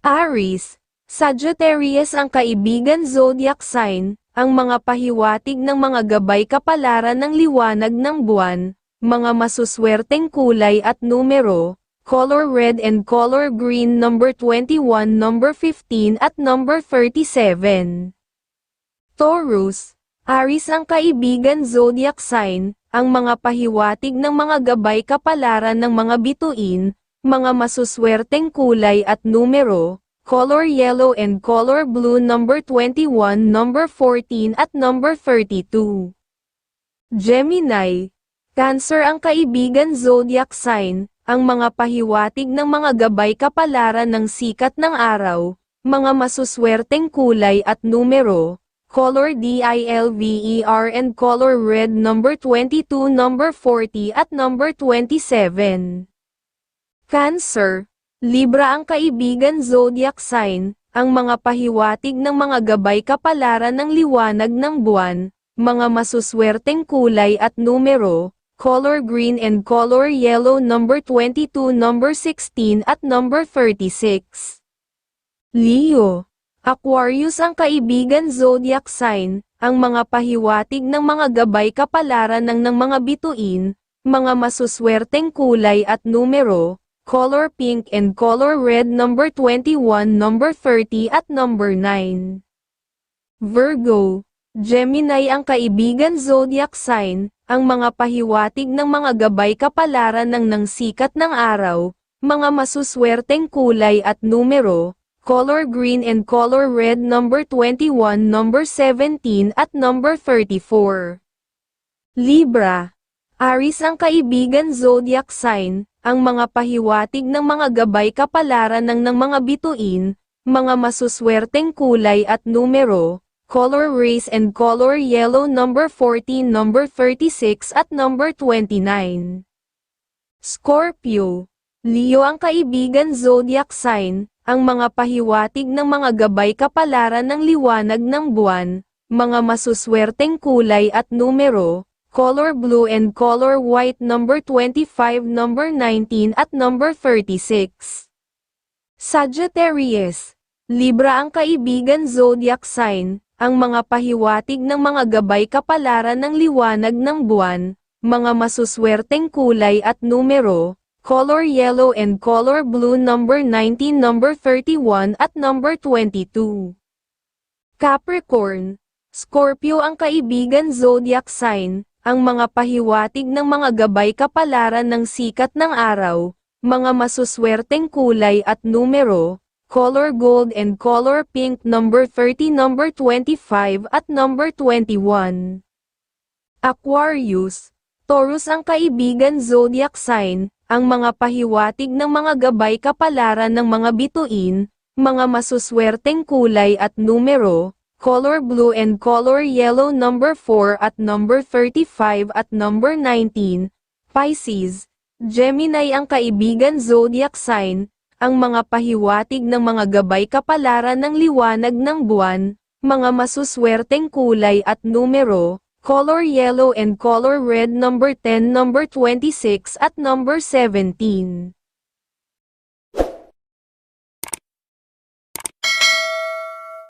Aries, Sagittarius ang kaibigan zodiac sign, ang mga pahiwatig ng mga gabay kapalaran ng liwanag ng buwan, mga masuswerteng kulay at numero, color red and color green number 21, number 15 at number 37. Taurus, Aries ang kaibigan zodiac sign, ang mga pahiwatig ng mga gabay kapalaran ng mga bituin, mga masuswerteng kulay at numero, color yellow and color blue number 21, number 14 at number 32. Gemini, Cancer ang kaibigan zodiac sign, ang mga pahiwatig ng mga gabay kapalaran ng sikat ng araw, mga masuswerteng kulay at numero, color DILVER and color red number 22, number 40 at number 27. Cancer, Libra ang kaibigan zodiac sign, ang mga pahiwatig ng mga gabay kapalaran ng liwanag ng buwan, mga masuswerteng kulay at numero, color green and color yellow number 22, number 16 at number 36. Leo, Aquarius ang kaibigan zodiac sign, ang mga pahiwatig ng mga gabay kapalaran ng ng mga bituin, mga masuswerteng kulay at numero, color pink and color red number 21, number 30 at number 9. Virgo, Gemini ang kaibigan zodiac sign, ang mga pahiwatig ng mga gabay kapalaran ng ng sikat ng araw, mga masuswerteng kulay at numero, color green and color red number 21, number 17 at number 34. Libra, Aries ang kaibigan zodiac sign, ang mga pahiwatig ng mga gabay kapalaran ng ng mga bituin, mga masuswerteng kulay at numero, color race and color yellow number 14, number 36 at number 29. Scorpio, Leo ang kaibigan zodiac sign, ang mga pahiwatig ng mga gabay kapalaran ng liwanag ng buwan, mga masuswerteng kulay at numero, color blue and color white number 25, number 19 at number 36. Sagittarius, Libra ang kaibigan zodiac sign, ang mga pahiwatig ng mga gabay kapalaran ng liwanag ng buwan, mga masuswerteng kulay at numero, color yellow and color blue number 19, number 31 at number 22. Capricorn, Scorpio ang kaibigan zodiac sign, ang mga pahiwatig ng mga gabay kapalaran ng sikat ng araw, mga masuswerteng kulay at numero, color gold and color pink number 30 number 25 at number 21. Aquarius, Taurus ang kaibigan zodiac sign, ang mga pahiwatig ng mga gabay kapalaran ng mga bituin, mga masuswerteng kulay at numero, color blue and color yellow number 4 at number 35 at number 19, Pisces, Gemini ang kaibigan zodiac sign, ang mga pahiwatig ng mga gabay kapalaran ng liwanag ng buwan, mga masuswerteng kulay at numero, color yellow and color red number 10, number 26 at number 17.